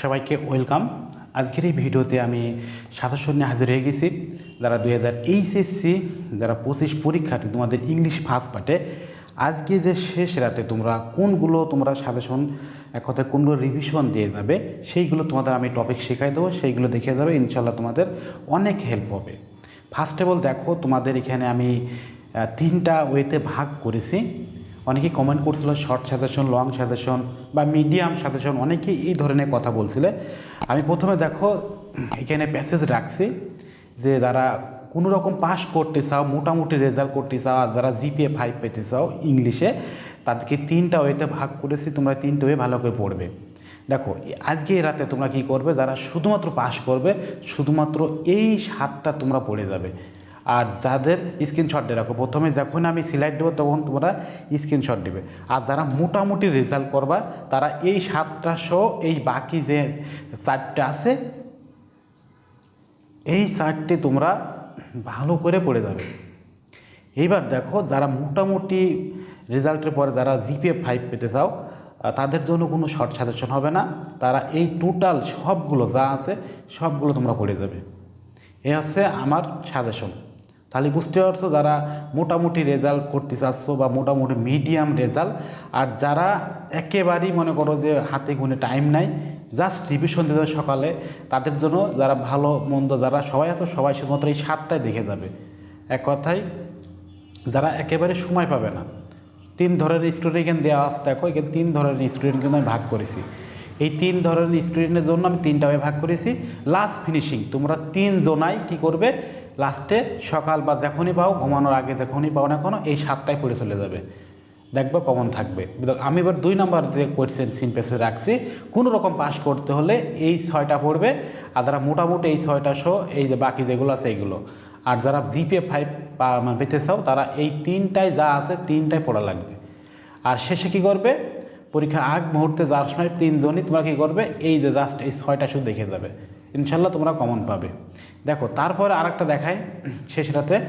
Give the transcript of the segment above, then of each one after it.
সবাইকে ওয়েলকাম। আজকের এই ভিডিওতে আমি সাতাশ নিয়ে হাজির হয়ে গেছি। যারা দুই হাজার এইচএসসি যারা পঁচিশ পরীক্ষার্থী, তোমাদের ইংলিশ ফার্স্ট পার্টে আজকে যে শেষ রাতে তোমরা কোনগুলো তোমরা সাজেশন এক কথায় কোনগুলো রিভিশন দিয়ে যাবে, সেইগুলো তোমাদের আমি টপিক শেখাই দেবো, সেইগুলো দেখে যাবে ইনশাল্লাহ তোমাদের অনেক হেল্প হবে। ফার্স্ট অফ অল দেখো, তোমাদের এখানে আমি তিনটা ওয়েতে ভাগ করেছি। অনেকেই কমেন্ট করছিল শর্ট সাজেশন লং সাজেশন বা মিডিয়াম সাজেশন অনেকেই এই ধরনের কথা বলছিলে। আমি প্রথমে দেখো, এখানে প্যাসেজ রাখছি যে যারা কোনো রকম পাস করতে চাও, মোটামুটি রেজাল্ট করতে চাও আর যারা জিপিএ ফাইভ পেতে চাও ইংলিশে তাদেরকে তিনটা ওয়েতে ভাগ করেছি, তোমরা তিনটে ওয়ে ভালো করে পড়বে। দেখো, আজকে এই রাতে তোমরা কি করবে? যারা শুধুমাত্র পাস করবে, শুধুমাত্র এই সাতটা তোমরা পড়ে যাবে। আর যাদের স্ক্রিনশট দিয়ে রাখো। প্রথমে যখন আমি সিলেক্ট দেবো, তখন তোমরা স্ক্রিনশট দেবে। আর যারা মোটামুটি রেজাল্ট করবা, তারা এই সাতটা সহ এই বাকি যে চারটে আছে, এই চারটে তোমরা ভালো করে পড়ে যাবে। এইবার দেখো, যারা মোটামুটি রেজাল্টের পরে যারা জিপিএ ফাইভ পেতে চাও তাদের জন্য কোনো শর্ট সাজেশন হবে না। তারা এই টোটাল সবগুলো যা আছে, সবগুলো তোমরা পড়ে যাবে। এ হচ্ছে আমার সাজেশন তাহলে বুঝতে পারছ যারা মোটামুটি রেজাল্ট করতে চাচ্ছ বা মোটামুটি মিডিয়াম রেজাল্ট, আর যারা একেবারেই মনে করো যে হাতে গুনে টাইম নাই জাস্ট রিভিশন দিতে সকালে, তাদের জন্য যারা ভালো মন্দ যারা সবাই আছে, সবাই শুধুমাত্র এই সাতটায় দেখে যাবে। এক কথায়, যারা একেবারে সময় পাবে না, তিন ধরনের স্টুডেন্ট এখানে দেওয়া আছে, দেখো, এখানে তিন ধরনের স্টুডেন্ট কিন্তু আমি ভাগ করেছি। এই তিন ধরনের স্টুডেন্টের জন্য আমি তিনটা ভাগ করেছি। লাস্ট ফিনিশিং তোমরা তিন জোনাই কি করবে? লাস্টে সকাল বা যখনই পাও, ঘুমানোর আগে যখনই পাও না কোনো, এই সাতটায় পড়ে চলে যাবে। দেখবে কমন থাকবে। আমি এবার দুই নম্বর যে কোয়েশ্চেন সিম্পেসে রাখছি, কোনো রকম পাস করতে হলে এই ছয়টা পড়বে, আর যারা মোটামুটি এই ছয়টা সহ এই যে বাকি যেগুলো আছে এইগুলো। আর যারা জিপে ফাইভ পেতে চাও, তারা এই তিনটায় যা আছে, তিনটায় পড়া লাগবে। আর শেষে কি করবে? পরীক্ষা আগ মুহূর্তে যাওয়ার সময় তিনজনই তোমরা কী করবে? এই যে জাস্ট এই ছয়টা শুধু দেখে যাবে। ইনশাল্লাহ তোমরা কমন পাবে। দেখো, তারপরে আরেকটা দেখায় শেষটাতে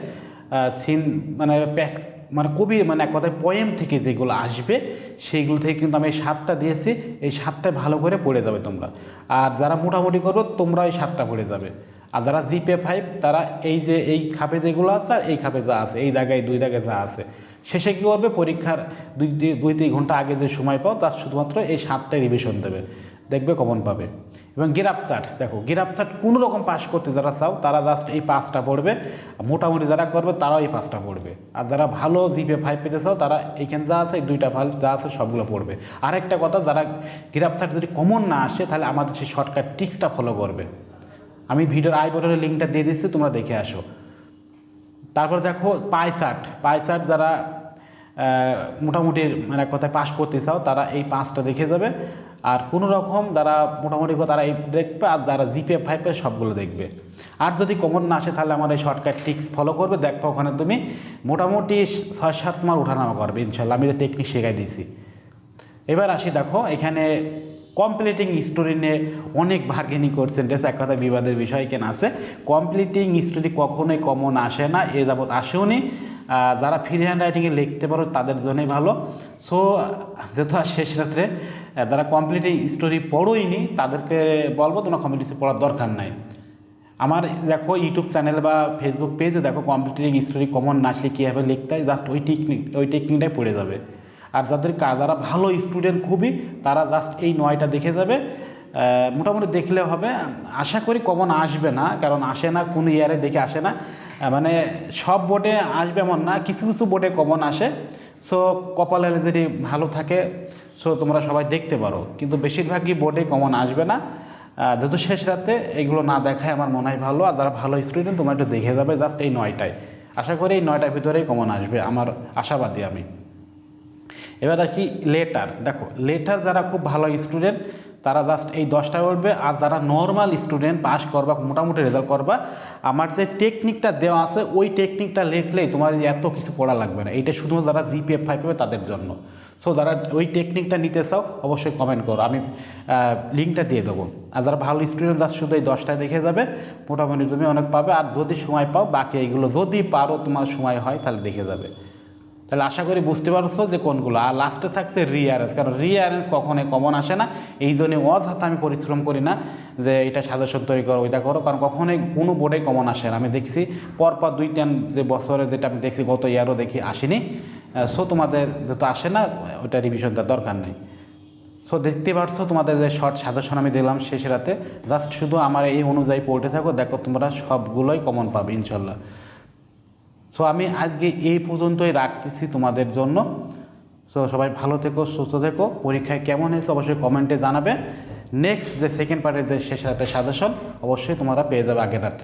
সিন মানে প্যাস মানে কবি মানে এক কথায় পয়েম থেকে যেগুলো আসবে, সেইগুলো থেকে কিন্তু আমি এই সাতটা দিয়েছি, এই সাতটায় ভালো করে পড়ে যাবে তোমরা। আর যারা মোটামুটি করো তোমরা এই সাতটা পড়ে যাবে। আর যারা জিপে ফাইভ তারা এই যে, এই খাপে যেগুলো আছে, আর এই খাপে যা আছে, এই জায়গায় দুই জায়গায় যা আছে। শেষে কী করবে, পরীক্ষার দুই- দুই তিন ঘণ্টা আগে যে সময় পাও, তার শুধুমাত্র এই সাতটায় রিভিশন দেবে। দেখবে কমন পাবে। এবং গিরাপ চার্ট দেখো গিরাপ চার্ট কোনো রকম পাস করতে যারা চাও, তারা জাস্ট এই পাঁচটা পড়বে। আর মোটামুটি যারা করবে, তারাও এই পাঁচটা পড়বে। আর যারা ভালো জিপে ফাইভ পেতে চাও, তারা এইখানে যা আছে দুইটা ভালো যা আছে, সবগুলো পড়বে। আরেকটা কথা, যারা গিরাপ চার্ট যদি কমন না আসে, তাহলে আমাদের সেই শর্টকাট টিক্সটা ফলো করবে। আমি ভিডিওর আই বটনের লিঙ্কটা দিয়ে দিচ্ছি, তোমরা দেখে আসো। তারপর দেখো পাই চার্ট পাই চার্ট যারা মোটামুটি মানে কথায় পাস করতে চাও, তারা এই পাঁচটা দেখে যাবে। আর কোনো রকম যারা মোটামুটি তারা এই দেখবে আর যারা জিপে ফাইভে সবগুলো দেখবে। আর যদি কমন না আসে তাহলে আমার এই শর্টকাট টিক্স ফলো করবে, দেখব ওখানে তুমি মোটামুটি ছয়, সাত মার ওঠানামা করবে ইনশাল্লাহ আমি টেকনিক শেখাই দিয়েছি। এবার আসি, দেখো, এখানে কমপ্লিটিং স্টোরি নিয়ে অনেক বার্গেনিং করছেন। ডেস এক কথা বিবাদের বিষয় কেন আছে। কমপ্লিটিং স্টোরি কখনোই কমন আসে না, এ যাবৎ আসেও নি যারা ফ্রি হ্যান্ড রাইটিংয়ে লিখতে পারো, তাদের জন্যই ভালো। সো যেহেতু শেষ রাত্রে যারা কমপ্লিটিং স্টোরি পড়োইনি, তাদেরকে বলব, তোমরা কমপ্লিট পড়ার দরকার নাই। আমার দেখো ইউটিউব চ্যানেল বা ফেসবুক পেজে দেখো কম্পিউটারিং স্টোরি কমন না আসলে কীভাবে লিখতে হয় জাস্ট ওই টেকনিক ওই টেকনিকটাই পড়ে যাবে। আর যাদের যারা ভালো স্টুডেন্ট খুবই, তারা জাস্ট এই নয়টা দেখে যাবে। মোটামুটি দেখলে হবে। আশা করি কমন আসবে না, কারণ আসে না, কোনো ইয়ারে দেখে আসে না। মানে সব বোটে আসবে এমন না, কিছু কিছু বোটে কমন আসে। সো কপালে যদি ভালো থাকে সো তোমরা সবাই দেখতে পারো। কিন্তু বেশিরভাগই বোর্ডে কমন আসবে না। যেহেতু শেষ রাতে এগুলো না দেখায় আমার মনে হয় ভালো। আর যারা ভালো স্টুডেন্ট তোমরা একটু দেখে যাবে জাস্ট এই নয়টায়। আশা করি এই নয়টার ভিতরেই কমন আসবে, আমার আশাবাদী আমি। এবার আর কি লেটার দেখো লেটার যারা খুব ভালো স্টুডেন্ট তারা জাস্ট এই দশটা বলবে আর যারা নর্মাল স্টুডেন্ট পাস করবা, মোটামুটি রেজাল্ট করবা, আমার যে টেকনিকটা দেওয়া আছে, ওই টেকনিকটা লিখলেই তোমার এত কিছু পড়া লাগবে না। এইটা শুধুমাত্র যারা জিপিএফ ফাইভ পাবে তাদের জন্য। সো যারা ওই টেকনিকটা নিতে চাও, অবশ্যই কমেন্ট করো। আমি লিঙ্কটা দিয়ে দেবো। আর যারা ভালো স্টুডেন্ট যার শুধু এই দশটায় দেখে যাবে, মোটামুটি তুমি অনেক পাবে। আর যদি সময় পাও, বাকি এইগুলো যদি পারো, তোমার সময় হয়, তাহলে দেখে যাবে। তাহলে আশা করি বুঝতে পারছ যে কোনগুলো। আর লাস্টে থাকছে রিঅ্যারেঞ্জ কারণ রিঅ্যারেঞ্জ কখনোই কমন আসে না। এই জন্য অযথা আমি পরিশ্রম করি না যে এটা সাজেশন তৈরি করো, ওইটা করো, কারণ কখনোই কোনো বোর্ডেই কমন আসে না। আমি দেখছি, পরপর দুই টান যে বছরে যেটা আমি দেখছি, গত ইয়ারও দেখি আসেনি। সো তোমাদের যেহেতু আসে না, ওইটা রিভিশন দেওয়ার দরকার নেই। সো দেখতে পারছ তোমাদের যে শর্ট সাজেশন আমি দিলাম শেষ রাতে। জাস্ট শুধু আমার এই অনুযায়ী পড়তে থাকো, দেখো তোমরা সবগুলোই কমন পাবে, ইনশাল্লাহ। সো আমি আজকে এই পর্যন্তই রাখতেছি তোমাদের জন্য। সো সবাই ভালো থেকো, সুস্থ থেকো। পরীক্ষায় কেমন হয়েছে অবশ্যই কমেন্টে জানাবে। নেক্সট যে সেকেন্ড পার্টের যে শেষ রাতে সাজেশন অবশ্যই তোমরা পেয়ে যাবে আগের রাতে